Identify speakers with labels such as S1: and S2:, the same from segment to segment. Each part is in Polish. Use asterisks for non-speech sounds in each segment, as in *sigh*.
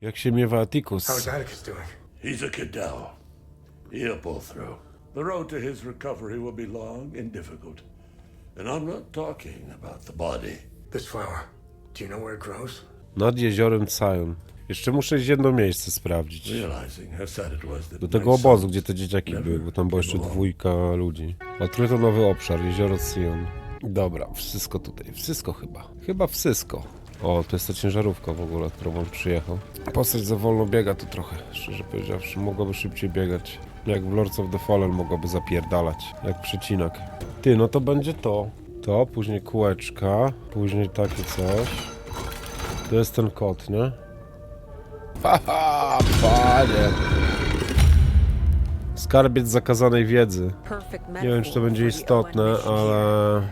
S1: Jak się miewa Atticus?
S2: How's Atticus doing?
S3: He's a Cadell. He'll pull through. The road to his recovery will be long and difficult. And I'm not talking about the body.
S2: This flower. Do you know where it grows?
S1: Nad jeziorem Sion. Jeszcze muszę iść jedno miejsce sprawdzić.
S3: Realizing how sad it was that
S1: Do tego
S3: my
S1: obozu, gdzie te dzieciaki były, bo tam była jeszcze dwójka ludzi. Odkryto nowy obszar, jezioro Sion. Dobra, wszystko tutaj, wszystko chyba. Chyba wszystko. O, to jest ta ciężarówka w ogóle, którą on przyjechał. Postać za wolno biega tu trochę, szczerze powiedziawszy. Mogłaby szybciej biegać. Jak w Lords of the Fallen mogłaby zapierdalać, jak przecinak. Ty, no to będzie to. To, później kółeczka, później takie coś. To jest ten kot, nie? Haha, panie! Skarbiec zakazanej wiedzy. Nie wiem, czy to będzie istotne, ale...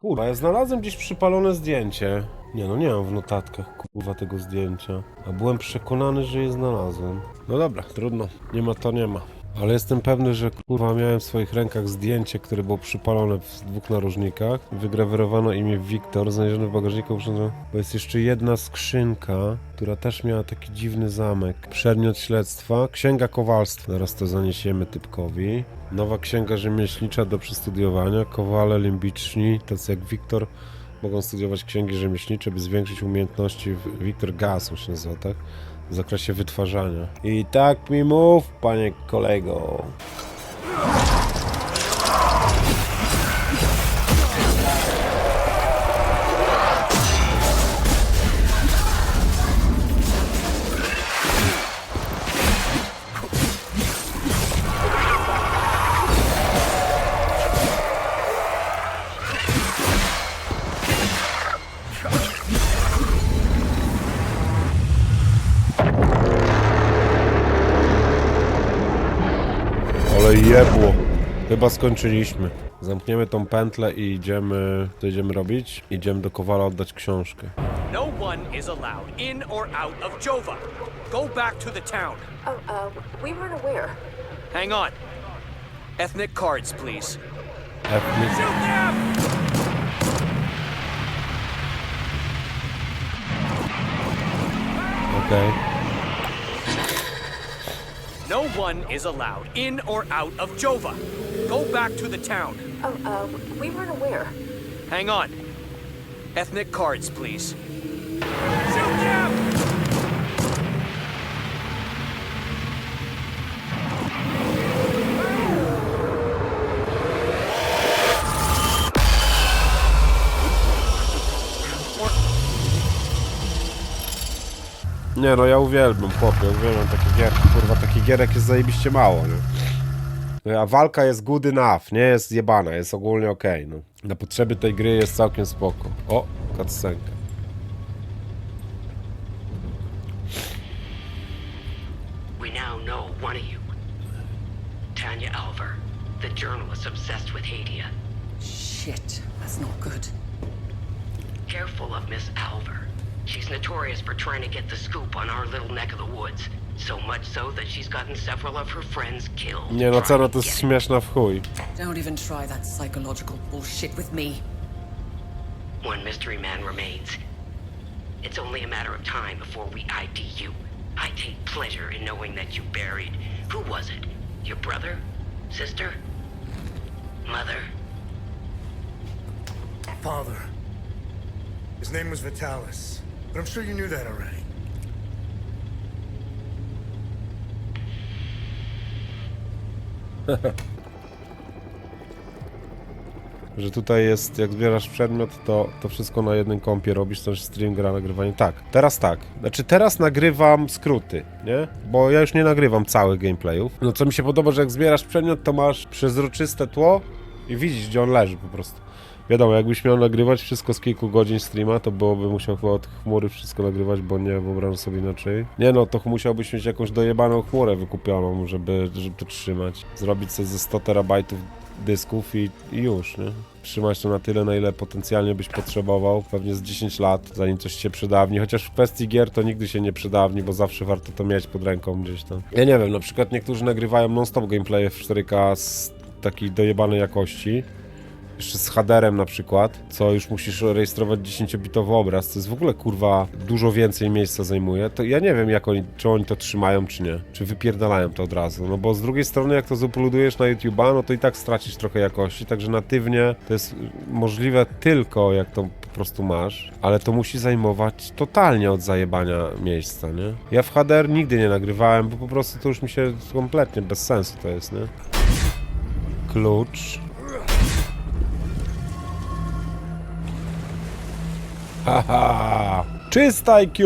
S1: Kurwa, ja znalazłem gdzieś przypalone zdjęcie. Nie no, nie mam w notatkach, kurwa, tego zdjęcia. A byłem przekonany, że je znalazłem. No dobra, trudno. Nie ma to, nie ma. Ale jestem pewny, że kurwa miałem w swoich rękach zdjęcie, które było przypalone w dwóch narożnikach. Wygrawerowano imię Wiktor, znalezione w bagażniku, urządzone- bo jest jeszcze jedna skrzynka, która też miała taki dziwny zamek. Przedmiot śledztwa, księga kowalstwa. Zaraz to zaniesiemy typkowi. Nowa księga rzemieślnicza do przestudiowania. Kowale limbiczni, tacy jak Wiktor, mogą studiować księgi rzemieślnicze, by zwiększyć umiejętności. Wiktor Gas się nazywa, tak? W zakresie wytwarzania. I tak mi mów, panie kolego. Ale jebło. Chyba skończyliśmy. Zamkniemy tą pętlę i idziemy... Co idziemy robić? Idziemy do Kowala oddać książkę.
S4: No one is allowed in or out of Jova. Go back to the town.
S5: Oh, uh, we weren't aware.
S4: Hang on. Ethnic cards, please.
S1: Ethnic...
S4: Shoot them!
S1: Okej.
S4: No one is allowed in or out of Jova. Go back to the town.
S5: Oh, uh, we weren't aware.
S4: Hang on. Ethnic cards, please.
S1: Nie no, ja uwielbiam chłopie, uwielbiam takie gierki. Kurwa, takich gierek jest zajebiście mało, nie? A walka jest good enough, nie jest zjebana, jest ogólnie okej, no. Na potrzeby tej gry jest całkiem spoko. O, cutscenka.
S6: We now know one of you. Tanya Alver, the journalist obsessed with Hadia.
S7: Shit, that's not good.
S6: Careful of Miss Alver. She's notorious for trying to get the scoop on our little neck of the woods. So much so that she's gotten several of her friends killed.
S1: Nie no,
S6: trying to
S1: to jest śmieszna w chuj.
S7: Don't even try that psychological bullshit with me.
S6: One mystery man remains. It's only a matter of time before we ID you. I take pleasure in knowing that you buried. Who was it? Your brother? Sister? Mother?
S2: Father. His name was Vitalis. But I'm sure you knew that already. *laughs*
S1: Że tutaj jest, jak zbierasz przedmiot, to, to wszystko na jednym kompie robisz, to stream, gra, nagrywanie. Tak, teraz tak. Znaczy teraz nagrywam skróty, nie? Bo ja już nie nagrywam całych gameplayów. No co mi się podoba, że jak zbierasz przedmiot, to masz przezroczyste tło i widzisz, gdzie on leży po prostu. Wiadomo, jakbyś miał nagrywać wszystko z kilku godzin streama, to byłoby musiał chyba od chmury wszystko nagrywać, bo nie wyobrażam sobie inaczej. Nie no, to musiałbyś mieć jakąś dojebaną chmurę wykupioną, żeby, żeby to trzymać. Zrobić sobie ze 100 terabajtów dysków i, i już, nie? Trzymać to na tyle, na ile potencjalnie byś potrzebował, pewnie z 10 lat, zanim coś się przydawni. Chociaż w kwestii gier to nigdy się nie przydawni, bo zawsze warto to mieć pod ręką gdzieś tam. Ja nie wiem, na przykład niektórzy nagrywają non-stop gameplaye w 4K z takiej dojebanej jakości, z haderem na przykład, co już musisz rejestrować 10-bitowy obraz, to jest w ogóle kurwa dużo więcej miejsca zajmuje, to ja nie wiem jak oni, czy oni to trzymają czy nie, czy wypierdalają to od razu, no bo z drugiej strony jak to zauploadujesz na YouTube'a, no to i tak stracisz trochę jakości, także natywnie to jest możliwe tylko jak to po prostu masz, ale to musi zajmować totalnie od zajebania miejsca, nie? Ja w HDR nigdy nie nagrywałem, bo po prostu to już mi się kompletnie bez sensu to jest, nie? Klucz. Haha! Czysta IQ!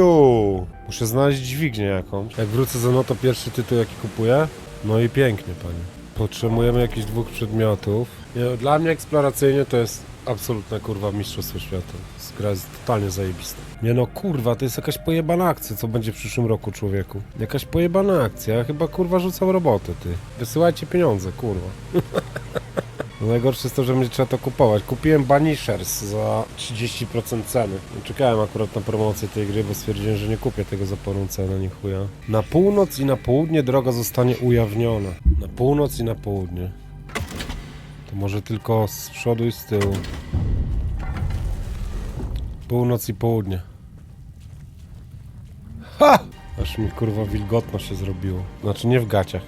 S1: Muszę znaleźć dźwignię jakąś. Jak wrócę za no to pierwszy tytuł jaki kupuję? No i pięknie, panie. Potrzebujemy jakichś dwóch przedmiotów. Dla mnie eksploracyjnie to jest absolutna kurwa mistrzostwo świata. Gra jest totalnie zajebista. Nie no kurwa, to jest jakaś pojebana akcja, co będzie w przyszłym roku, człowieku. Jakaś pojebana akcja, ja chyba kurwa rzucam robotę, ty. Wysyłajcie pieniądze, kurwa. *laughs* No najgorsze jest to, że będzie trzeba to kupować. Kupiłem Banishers za 30% ceny. Czekałem akurat na promocję tej gry, bo stwierdziłem, że nie kupię tego za porą cenę, nie chuja. Na północ i na południe droga zostanie ujawniona. Na północ i na południe. To może tylko z przodu i z tyłu. Północ i południe. Ha! Aż mi kurwa wilgotno się zrobiło. Znaczy nie w gaciach.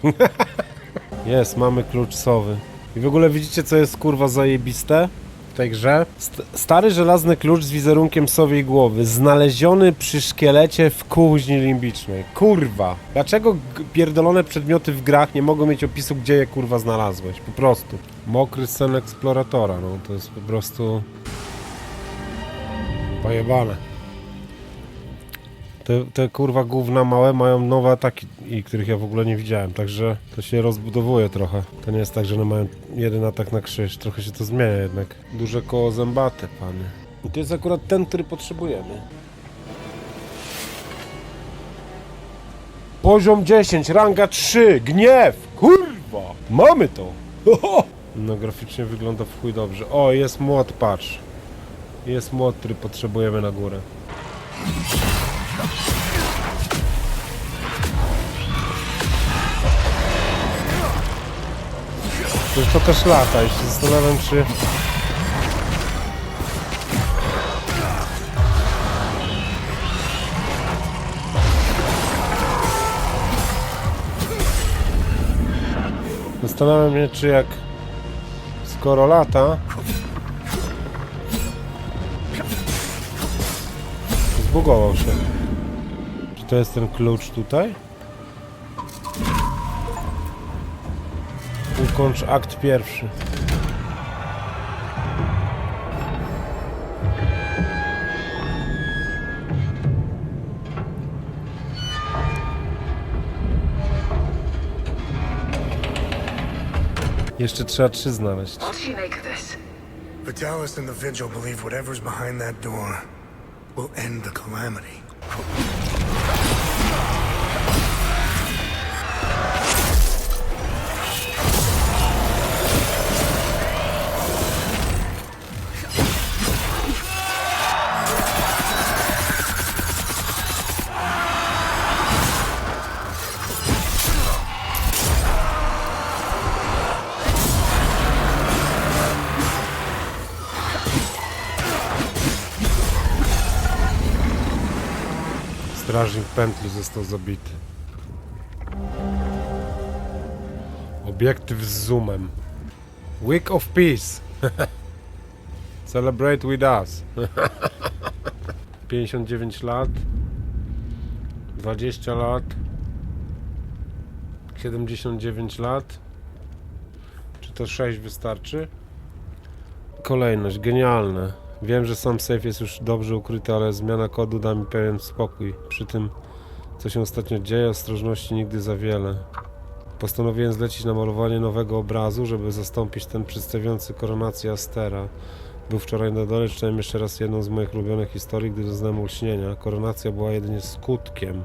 S1: *laughs* Jest, mamy klucz sowy. I w ogóle widzicie, co jest kurwa zajebiste w tej grze? St stary żelazny klucz z wizerunkiem sowiej głowy, znaleziony przy szkielecie w kuźni limbicznej. Kurwa! Dlaczego pierdolone przedmioty w grach nie mogą mieć opisu, gdzie je kurwa znalazłeś? Po prostu. Mokry sen eksploratora, no to jest po prostu... Pojebane. Te, te kurwa gówna małe mają nowe ataki, i których ja w ogóle nie widziałem, także to się rozbudowuje trochę. To nie jest tak, że one mają jeden atak na krzyż, trochę się to zmienia jednak. Duże koło zębate, panie. I to jest akurat ten, który potrzebujemy. Poziom 10, ranga 3, gniew! Kurwa! Mamy to! No graficznie wygląda w chuj dobrze. O, jest młot, patrz. Jest młot, który potrzebujemy na górę. To, to też lata i się zastanawiam, czy... Zastanawiam się, czy jak... Skoro lata... Zbugował się. Czy to jest ten klucz tutaj? Ukończ akt pierwszy. Jeszcze trzeba trzy znaleźć.
S5: What'll she make of this?
S2: Vitalis and the Vigil believe whatever's behind that door will end the calamity.
S1: Strażnik pętli został zabity. Obiektyw z zoomem. Week of Peace. *laughs* Celebrate with us. *laughs* 59 lat. 20 lat. 79 lat. Czy to 6 wystarczy? Kolejność, genialne. Wiem, że sam safe jest już dobrze ukryty, ale zmiana kodu da mi pewien spokój. Przy tym, co się ostatnio dzieje, ostrożności nigdy za wiele. Postanowiłem zlecić namalowanie nowego obrazu, żeby zastąpić ten przedstawiający koronację Astera. Był wczoraj na dole, czytałem jeszcze raz jedną z moich ulubionych historii, gdy doznałem olśnienia. Koronacja była jedynie skutkiem.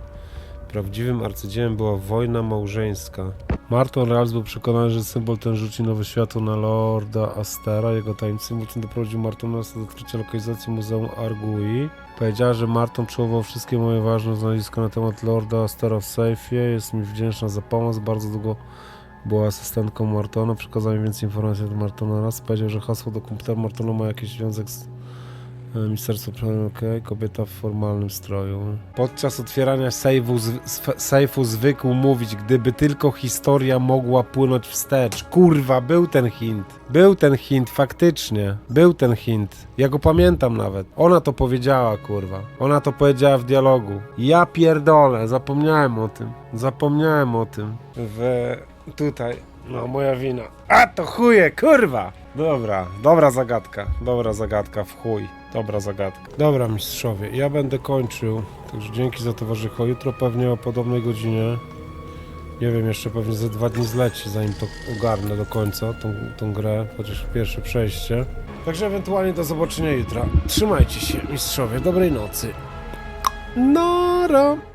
S1: Prawdziwym arcydziełem była wojna małżeńska. Marton Rals był przekonany, że symbol ten rzuci nowe światło na Lorda Astera. Jego tajemniczy symbol doprowadził Martona do odkrycia lokalizacji Muzeum Argui. Powiedziała, że Marton przełował wszystkie moje ważne znaleziska na temat Lorda Astera w sejfie. Jest mi wdzięczna za pomoc. Bardzo długo była asystentką Mortona, przekazał mi więcej informacji od Mortona raz, powiedział, że hasło do komputera Mortona ma jakiś związek z Ministerstwo Obrony, okej, kobieta w formalnym stroju. Podczas otwierania sejfu zwykł mówić, gdyby tylko historia mogła płynąć wstecz. Kurwa, był ten hint. Był ten hint, faktycznie. Był ten hint. Ja go pamiętam nawet. Ona to powiedziała, kurwa. Ona to powiedziała w dialogu. Ja pierdolę, zapomniałem o tym. Zapomniałem o tym. W... tutaj. No, moja wina. A, to chuje, kurwa! Dobra, dobra zagadka. Dobra zagadka, w chuj. Dobra zagadka. Dobra, mistrzowie, ja będę kończył. Także dzięki za towarzystwo. Jutro pewnie o podobnej godzinie. Nie wiem, jeszcze pewnie ze dwa dni zleci, zanim to ogarnę do końca, tą, tą grę, chociaż pierwsze przejście. Także ewentualnie do zobaczenia jutra. Trzymajcie się, mistrzowie. Dobrej nocy. Nara!